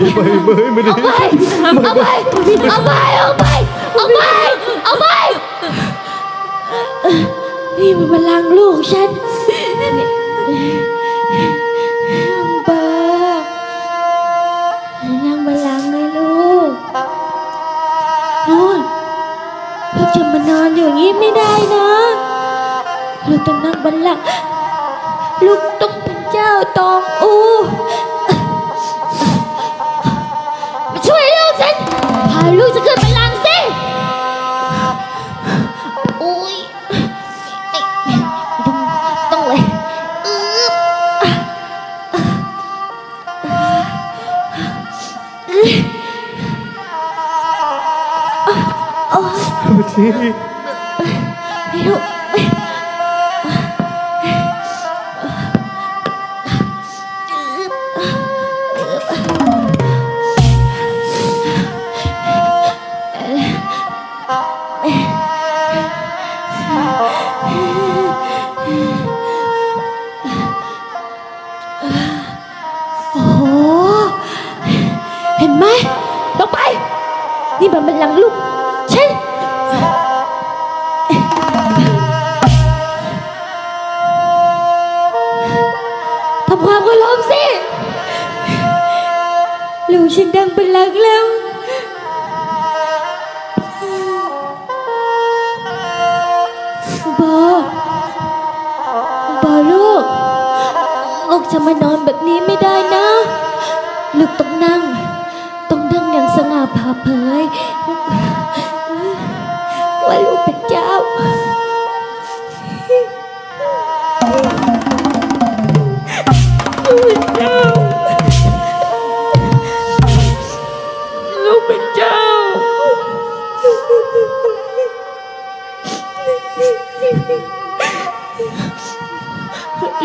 ดีไปไม่ดีเอาไปเอาไปเอาไปเอาไปเอาไปเอาไปนี่มันบัลลังลูกฉันนี่เบอร์นั่งบัลลังก์เลยลูกนู่นลูกจะมานอนอยู่อย่างนี้ไม่ได้นะลูกต้องนั่งบัลลังก์ลูกต้องเป็นเจ้าตองอู ลูกจะขึ้นบัลลังก์สิโอ้ยไม่ไม่ต้องต้องเลยอึ๊บโอ้ยไม่ดีำความเคารพสิลูกฉันดังเป็นหลักแล้ว บอบอลูกลูกจะมานอนแบบนี้ไม่ได้นะ ลูกต้องนั่ง ต้องนั่งอย่างสง่าผ่าเผย ว่าลูกเป็นเจ้า ลูกเป็นเจ้า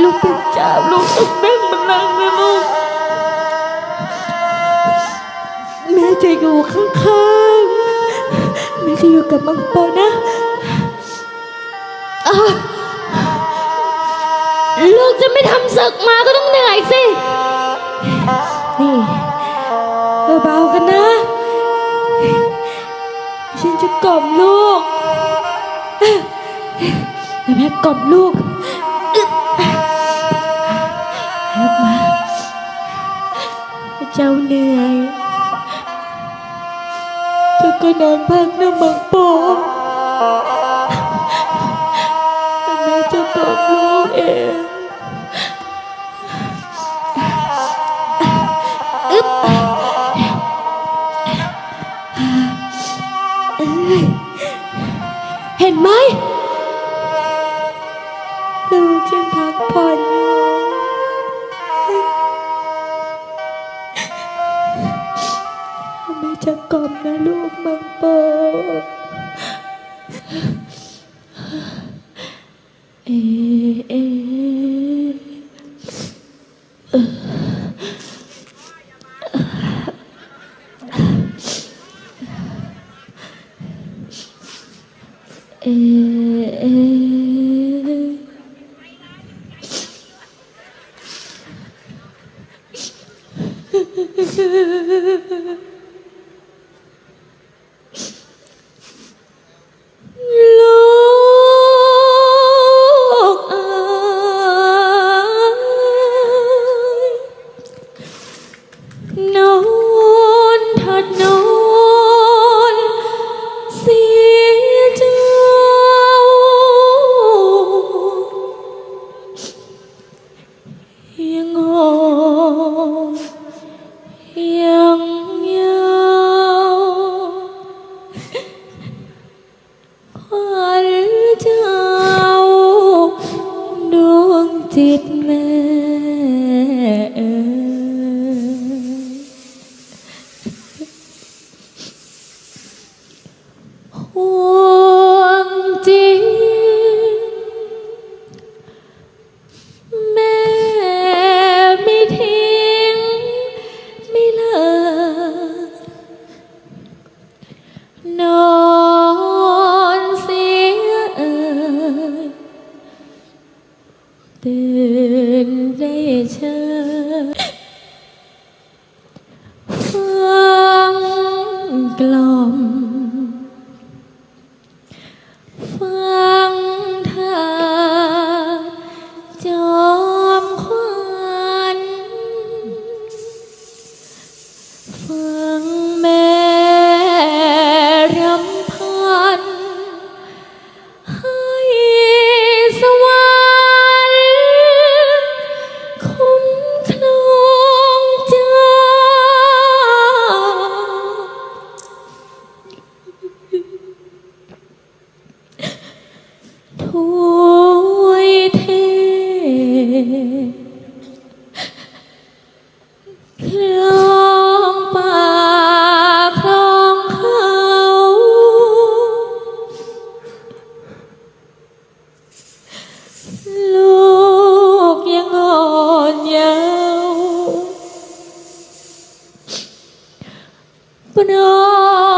ลูกเป็นเจ้า ลูกต้องนั่งบัลลังก์นะลูก แม่จะอยู่ข้างๆ แม่จะอยู่กับมังปอนะอ้า ลูกจะไม่ทำศึกมาก็ต้องเหนื่อยสิ นี่เบาๆกันนะ ฉันจะกล่อมลูกแม่กล่อมลูกลูกมาเจ้าเหนื่อยเธอก็นอนพักนะมังโปแม่จะกล่อมลูกเอง บเห็นไหมลูกฉันพักผ่อนอยู่แม่จะกล่อมนะลูกมังโปเอเอ เอ yên hồn No. Open up.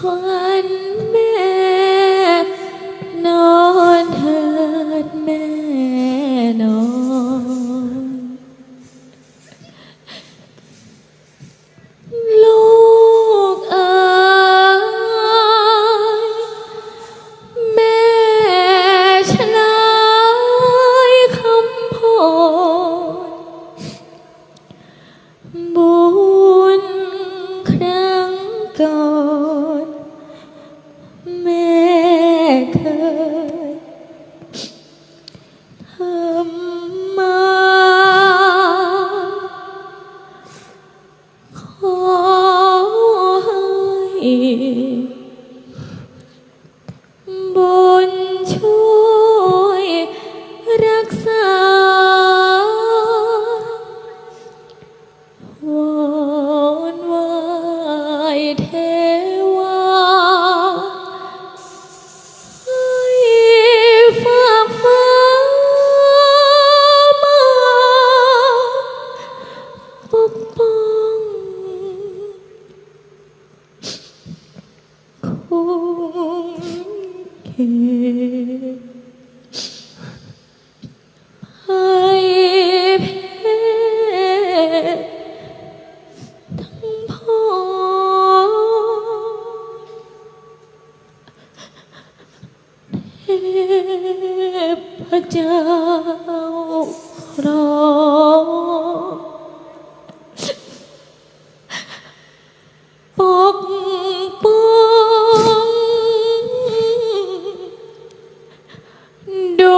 ฝันเม่ 보게. 나의 배당번 해바자 No.